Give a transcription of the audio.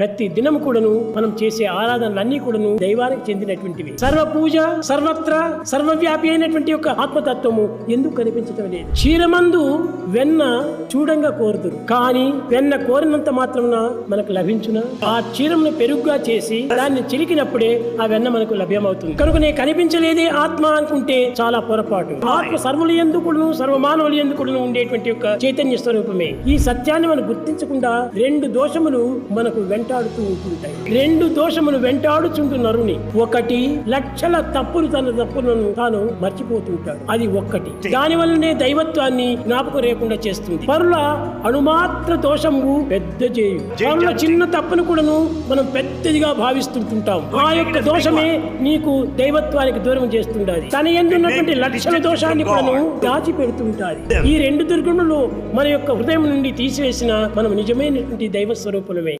ప్రతి దినం కూడాను మనం చేసే ఆరాధనలన్నీ కూడాను దైవానికి చెందినటువంటివి. సర్వ పూజ సర్వత్ర సర్వవ్యాపి అయినటువంటి యొక్క ఆత్మతత్వము ఎందుకు కనిపించటం లేదు క్షీరమందు వెన్న చూడంగా కోరుతురు కానీ వెన్న కోరినంత మాత్రమున మనకు లభించున? ఆ క్షీరమును పెరుగుగా చేసి దాన్ని చిలికినప్పుడే ఆ వెన్న మనకు లభ్యమవుతుంది. కనుకనే కనిపించలేదే ఆత్మ అనుకుంటే చాలా పొరపాటు. ఆత్మ సర్వులు ఎందుకును సర్వమానవులు ఎందుకును ఉండేటువంటి యొక్క చైతన్య స్వరూపమే. ఈ సత్యాన్ని మనం గుర్తించకుండా రెండు దోషములు మనకు వెంట వెంటాడుతూ ఉంటుంటాయి. రెండు దోషములు వెంటాడుచుంటు నరుని ఒకటి లక్షల తప్పులు తన తప్పులను తాను మర్చిపోతుంటాడు. అది ఒక్కటి. దాని వల్లనే దైవత్వాన్ని జ్ఞాపకం లేకుండా చేస్తుంది. పరుల అణుమాత్ర దోషము పెద్ద చేయు పరుల చిన్న తప్పును కూడాను మనం పెద్దదిగా భావిస్తుంటుంటాం. ఆ యొక్క దోషమే నీకు దైవత్వానికి దూరం చేస్తుండాలి తన ఎందున్నటువంటి లక్షల దోషాన్ని కూడాను దాచి పెడుతుంటాది ఈ రెండు దుర్గుణులు మన యొక్క హృదయం నుండి తీసివేసిన మనం నిజమైనటువంటి దైవ స్వరూపులమే